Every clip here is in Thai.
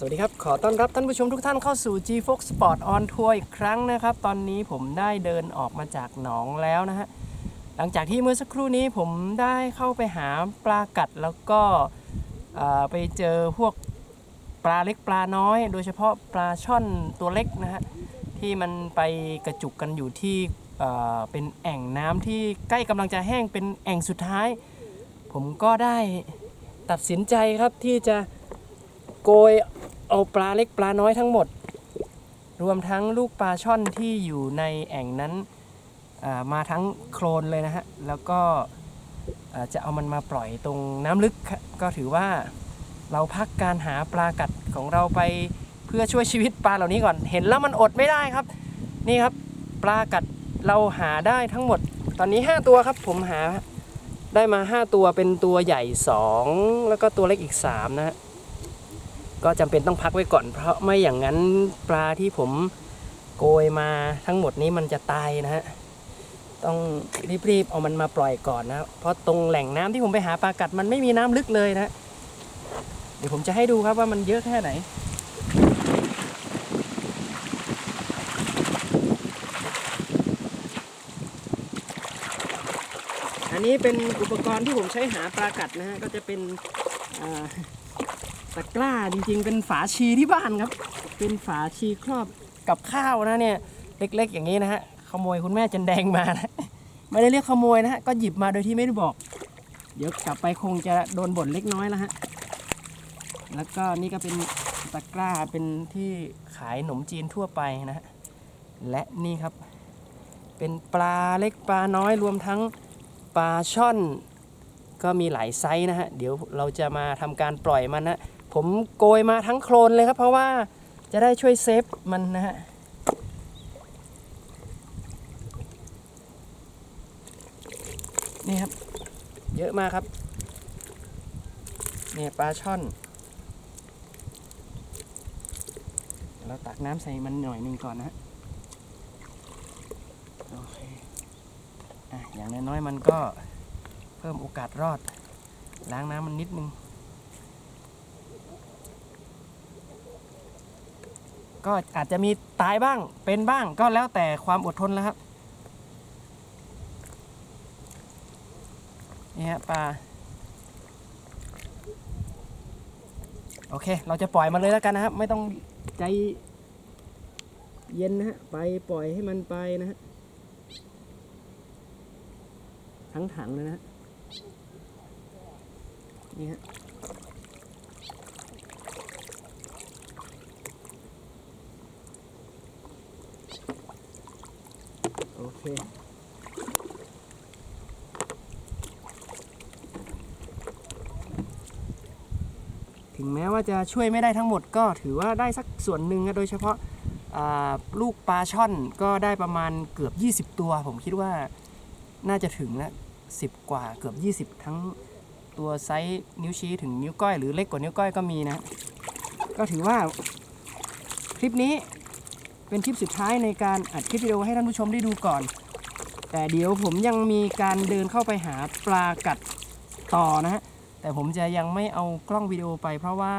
สวัสดีครับ ขอต้อนรับท่านผู้ชมทุกท่านเข้าสู่ G Fox Sport on Tour อีกครั้งนะครับ ตอนนี้ผมได้เดินออกมาจากหนองแล้วนะฮะ หลังจากที่เมื่อสักครู่นี้ผมได้เข้าไปหาปลากัดแล้วก็ไปเจอพวกปลาเล็กปลาน้อย โดยเฉพาะปลาช่อนตัวเล็กนะฮะ ที่มันไปกระจุกกันอยู่ที่เป็นแอ่งน้ำที่ใกล้กำลังจะแห้งเป็นแอ่งสุดท้าย ผมก็ได้ตัดสินใจครับที่จะโกย เอาปลาเล็กปลาน้อยทั้งหมด รวมทั้งลูกปลาช่อนที่อยู่ในแอ่งนั้นามาทั้งโคลนเลยนะฮะ แล้วก็จะเอามันมาปล่อยตรงน้ำลึกก็ถือว่าเราพักการหาปลากัดของเราไปเพื่อช่วยชีวิตปลาเหล่านี้ก่อน เห็นแล้วมันอดไม่ได้ครับ นี่ครับปลากัดเราหาได้ทั้งหมด ตอนนี้ 5 ตัวครับผมหาได้มา 5 ตัวเป็นตัวใหญ่ 2 แล้วก็ตัวเล็กอีก 3 นะฮะ ก็จำเป็นต้องพักไว้ก่อน เพราะไม่อย่างนั้นปลาที่ผมโกยมาทั้งหมดนี้มันจะตายนะฮะต้องรีบๆเอามันมาปล่อยก่อนนะ เพราะตรงแหล่งน้ำที่ผมไปหาปลากัดมันไม่มีน้ำลึกเลยนะ เดี๋ยวผมจะให้ดูครับว่ามันเยอะแค่ไหนอันนี้เป็นอุปกรณ์ที่ผมใช้หาปลากัดนะฮะก็จะเป็นอ่า ตะกร้าจริงๆ เป็นฝาชีที่บ้านครับ เป็นฝาชีครอบกับข้าวนะเนี่ยเล็ก ๆ อย่างนี้นะฮะขโมยคุณแม่จันแดงมานะไม่ได้เรียกขโมยนะฮะก็หยิบมาโดยที่ไม่ได้บอก เดี๋ยวกลับไปคงจะโดนบ่นเล็กน้อยแล้วฮะแล้วก็นี่ก็เป็นตะกร้าเป็นที่ขายขนมจีนทั่วไปนะฮะและนี่ครับ เป็นปลาเล็กปลาน้อยรวมทั้งปลาช่อน ก็มีหลายไซส์นะฮะเดี๋ยวเราจะมาทำการปล่อยมันนะ ผมโกยมาทั้งโคลนเลยครับ เพราะว่าจะได้ช่วยเซฟมันนะฮะนี่ครับ เยอะมากครับเนี่ยปลาช่อนเราตักน้ำใส่มันหน่อยหนึ่งก่อนนะฮะโอเคอะอย่างน้อยๆมันก็เพิ่มโอกาสรอด ล้างน้ำมันนิดนึง ก็อาจจะมีตายบ้างเป็นบ้างก็แล้วแต่ความอดทนแล้วครับนี่ฮะปลาโอเค เราจะปล่อยมันเลยแล้วกันนะครับ ไม่ต้องใจเย็นนะฮะไปปล่อยให้มันไปนะฮะทั้งถังเลยนะฮะนี่ฮะ เคถึงแม้ว่าจะช่วยไม่ได้ทั้งหมดก็ถือว่าได้สักส่วนหนึ่งนะโดยเฉพาะาลูกปลาช่อนก็ได้ประมาณเกือบ 20 ตัว ผมคิดว่าน่าจะถึงแล้ว10 กว่าเกือบ 20 ทั้งตัวไซส์นิ้วชี้ถึงนิ้วก้อยหรือเล็กกว่านิ้วก้อยก็มีนะ ก็ถือว่าคลิปนี้ เป็นคลิปสุดท้ายในการอัดคลิปวิดีโอให้ท่านผู้ชมได้ดูก่อน แต่เดี๋ยวผมยังมีการเดินเข้าไปหาปลากัดต่อนะฮะแต่ผมจะยังไม่เอากล้องวิดีโอไป เพราะว่า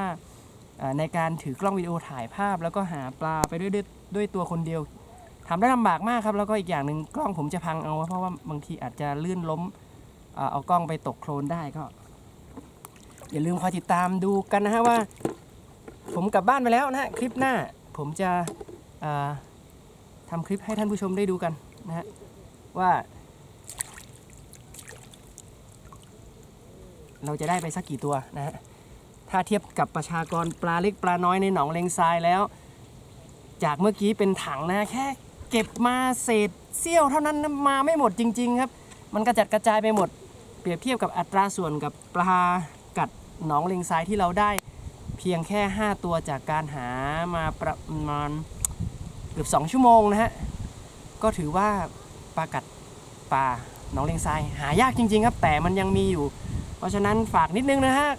ในการถือกล้องวิดีโอถ่ายภาพ แล้วก็หาปลาไปด้วยด้วยด้วยตัวคนเดียวทำได้ลำบากมากครับ แล้วก็อีกอย่างหนึ่งกล้องผมจะพังเอา เพราะว่าบางทีอาจจะลื่นล้มเอากล้องไปตกโคลนได้ก็ อย่าลืมคอยติดตามดูกันนะฮะว่า ผมกลับบ้านไปแล้วนะฮะคลิปหน้าผมจะ ทำคลิปให้ท่านผู้ชมได้ดูกันนะฮะว่าเราจะได้ไปสักกี่ตัวนะฮะ ถ้าเทียบกับประชากรปลาเล็กปลาน้อยในหนองเลงทรายแล้ว จากเมื่อกี้เป็นถังนะแค่เก็บมาเศษเสี้ยวเท่านั้นมาไม่หมดจริง ๆ ครับ มันกระจัดกระจายไปหมด เปรียบเทียบกับอัตราส่วนกับปลากัดหนองเลงทรายที่เราได้ เพียงแค่ 5 ตัวจากการหามาประมาณ กือบ 2 ชั่วโมงนะฮะ ก็ถือว่าปลากัดปลาหนองเลงทรายหายากจริง ๆ ครับ แต่มันยังมีอยู่ เพราะฉะนั้นฝากนิดนึงนะฮะ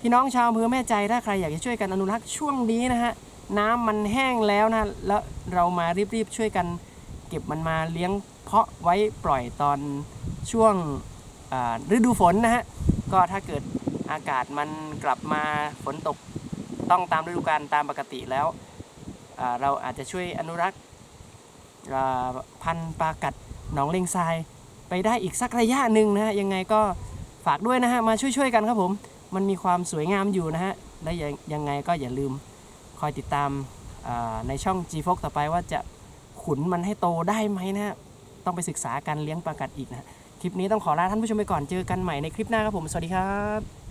พี่น้องชาวอำเภอแม่ใจถ้าใครอยากจะช่วยกันอนุรักษ์ช่วงนี้นะฮะน้ำมันแห้งแล้วนะแล้วเรามารีบๆช่วยกันเก็บมันมาเลี้ยงเพาะไว้ปล่อยตอนช่วงฤดูฝนนะฮะก็ถ้าเกิดอากาศมันกลับมาฝนตกต้องตามฤดูกาลตามปกติแล้ว เราอาจจะช่วยอนุรักษ์พันธุ์ปลากัดหนองเลงทรายไปได้อีกสักระยะหนึ่งนะฮะยังไงก็ฝากด้วยนะฮะมาช่วยๆกันครับผม มันมีความสวยงามอยู่นะฮะและยังยังไงก็อย่าลืมคอยติดตามในช่อง G f o x ต่อไปว่าจะขุนมันให้โตได้ไหมนะฮะต้องไปศึกษาการเลี้ยงปลากัดอีกนะคลิปนี้ต้องขอลาท่านผู้ชมไปก่อนเจอกันใหม่ในคลิปหน้าครับผม สวัสดีครับ